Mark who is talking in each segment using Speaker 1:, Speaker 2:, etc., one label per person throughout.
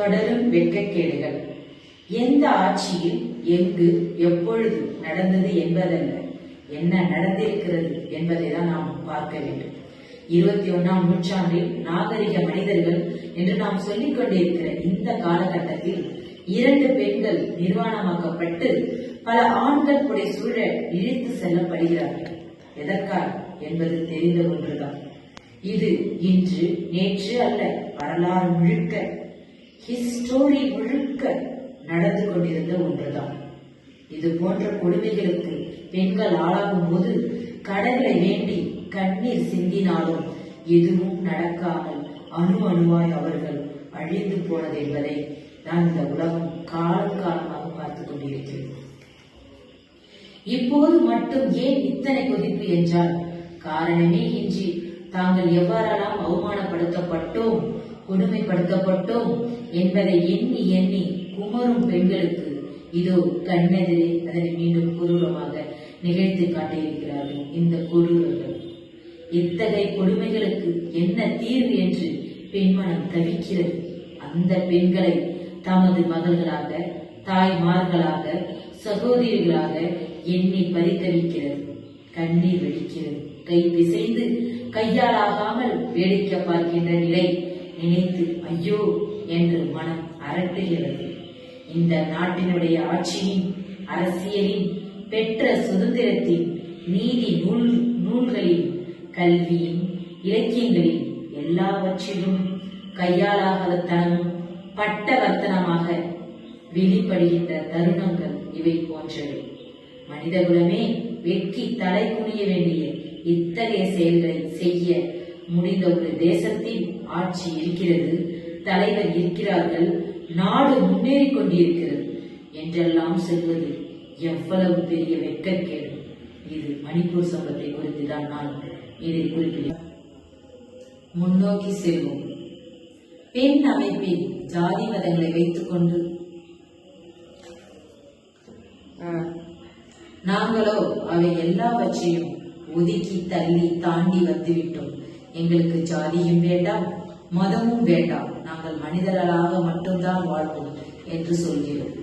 Speaker 1: தொடரும் வெட்கக்கேடுகள். எந்த ஆட்சியில் எங்கு எப்பொழுது நடந்தது என்பதல்ல. என்ன நடந்திருக்கிறது என்பதை தான் நாம் பார்க்க வேண்டும். இருபத்தி ஒன்னாம் நூற்றாண்டில் நாகரிக மனிதர்கள் என்று நாம் சொல்லிக் கொண்டிருக்கிற இந்த காலகட்டத்தில் இரண்டு பெண்கள் நிர்வாணமாக்கப்பட்டு பல ஆண்கள் கூட சூழ இழித்து செல்லப்படுகிறார்கள். எதற்காக? என்பது தெரிந்த ஒன்றுதான். இது இன்று நேற்று அல்ல வரலாறு முழுக்க ஹிஸ்டோரி முழுக்க நடந்து கொண்டிருந்த ஒன்றுதான். இது போன்ற கொடுமைகளுக்கு பெண்கள் ஆளாகும் போது கடலை வேண்டி கண்ணீர் சிந்தினாலும் எதுவும் நடக்காமல் அணு அணுவாய் அவர்கள் அழிந்து போனது என்பதை நான் இந்த உலகம் காலம் காலமாக பார்த்துக் கொண்டிருக்கிறேன். இப்போது மட்டும் ஏன் இத்தனை கொதிப்பு என்றால் காரணமே இன்றி தாங்கள் எவ்வாறெல்லாம் அவமானப்படுத்தப்பட்டோம் கொடுமைப்படுத்தப்பட்டோம் என்பதை எண்ணி எண்ணி குமரும் பெண்களுக்கு இதோ கண்ணெதிரே அதனை மீண்டும் கொடூரமாக நிகழ்த்தி காட்டியிருக்கிறார்கள். இந்த கொடூரர்கள் இத்தகைய கொடுமைகளுக்கு என்ன தீர்வு என்று பெண்மனம் தவிக்கிறது. அந்த பெண்களை தமது மகள்களாக தாய்மார்களாக சகோதரிகளாக எண்ணி பரிதவிக்கிறது. கண்ணீர் வெடிக்கிறது. கை பிசைந்து கையாளாகாமல் வேடிக்கை பார்க்கின்ற நிலை நினைத்து ஐயோ என்று மனம் அரட்டுகிறது இந்த நாட்டினுடைய ஆட்சியின் அரசியலின் பெற்ற சுதந்திரத்தின் நீதி நூல் நூல்களின் கல்வியின் இலக்கியங்களில் எல்லாவற்றிலும் கையாளாகத்தனமும் பட்டவர்த்தனமாக வெளிப்படுகின்ற தருணங்கள் இவை போன்றவை. மனிதகுலமே வெட்கி தலை குனிய வேண்டிய இத்தகைய செயல்களை செய்ய முடிந்த ஒரு தேசத்தின் ஆட்சி இருக்கிறது தலைவர் இருக்கிறார்கள் நாடு முன்னேறி கொண்டிருக்கிறது என்றெல்லாம் சொல்வது எவ்வளவு பெரிய வெட்கக்கேடு. இது மணிப்பூர் சம்பத்தை குறித்து தான் நான் இதை குறிப்பிட்டேன் முன்னோக்கி செல்வோம். பெண் அமைப்பில் ஜாதி மதங்களை வைத்துக்கொண்டு ஆஹ், நாங்களோ அவை எல்லாவற்றையும் ஒதுக்கி தள்ளி தாண்டி வந்துவிட்டோம். எங்களுக்கு ஜாதியும் வேண்டாம் மதமும் வேண்டாம். நாங்கள் மனிதர்களாக மட்டும்தான் வாழ்வோம் என்று சொல்கிறோம்.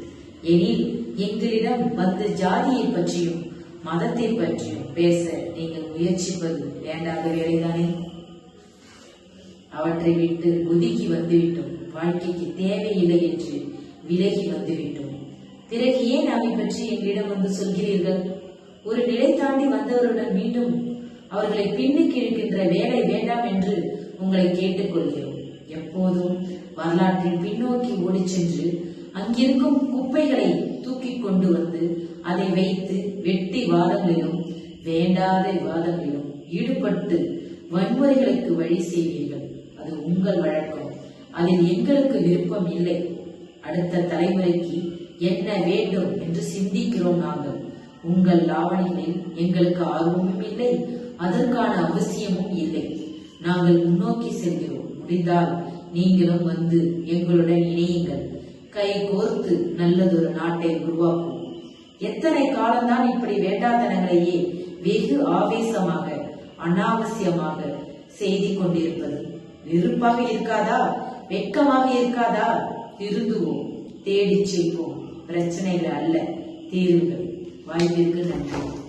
Speaker 1: எனில் எங்களிடம் வந்து ஜாதியை பற்றியும் மதத்தை பற்றியும் பேச நீங்கள் முயற்சிப்பது வேண்டாத வேலைதானே? அவற்றை விட்டு ஒதுக்கி வந்துவிட்டோம். வாழ்க்கைக்கு தேவையில்லை என்று விலகி வந்துவிட்டோம். பிறகு ஏன் அவை பற்றி எங்களிடம் வந்து சொல்கிறீர்கள்? ஒரு நிலை தாண்டி வந்தவருடன் மீண்டும் அவர்களை பின்னுக்கு இருக்கின்ற வேலை வேண்டாம் என்று உங்களை கேட்டுக்கொள்கிறோம். எப்போதும் வரலாற்றில் பின்னோக்கி ஓடி சென்று அங்கிருக்கும் குப்பைகளை தூக்கி கொண்டு வந்து அதை வைத்து வெட்டி வாதங்களிலும் வேண்டாத விவாதங்களிலும் ஈடுபட்டு வன்முறைகளுக்கு வழி செய்வீர்கள். அது உங்கள் வழக்கம். அதில் எங்களுக்கு விருப்பம் இல்லை. அடுத்த தலைமுறைக்கு என்ன வேண்டும் என்று சிந்திக்கிறோம் நாங்கள். உங்கள் லாவணிகளில் எங்களுக்கு ஆர்வமும் இல்லை. அதற்கான அவசியமும் இல்லை. நாங்கள் முன்னோக்கி செல்கிறோம். முடிந்தால் நீங்களும் வந்து எங்களுடன் இணையுங்கள். கை கோர்த்து நல்லதொரு நாட்டை உருவாக்குவோம். எத்தனை காலம்தான் இப்படி வேண்டாதனங்களையே வெகு ஆவேசமாக அனாவசியமாக செய்து கொண்டிருப்பது. வெறுப்பாக இருக்காதா? வெட்கமாக இருக்காதா? திருந்துவோம். தேடிச் செல்வோம். பிரச்சனைகள் அல்ல. தீர்வுகள் வாய்ப்பிற்கு நன்றி.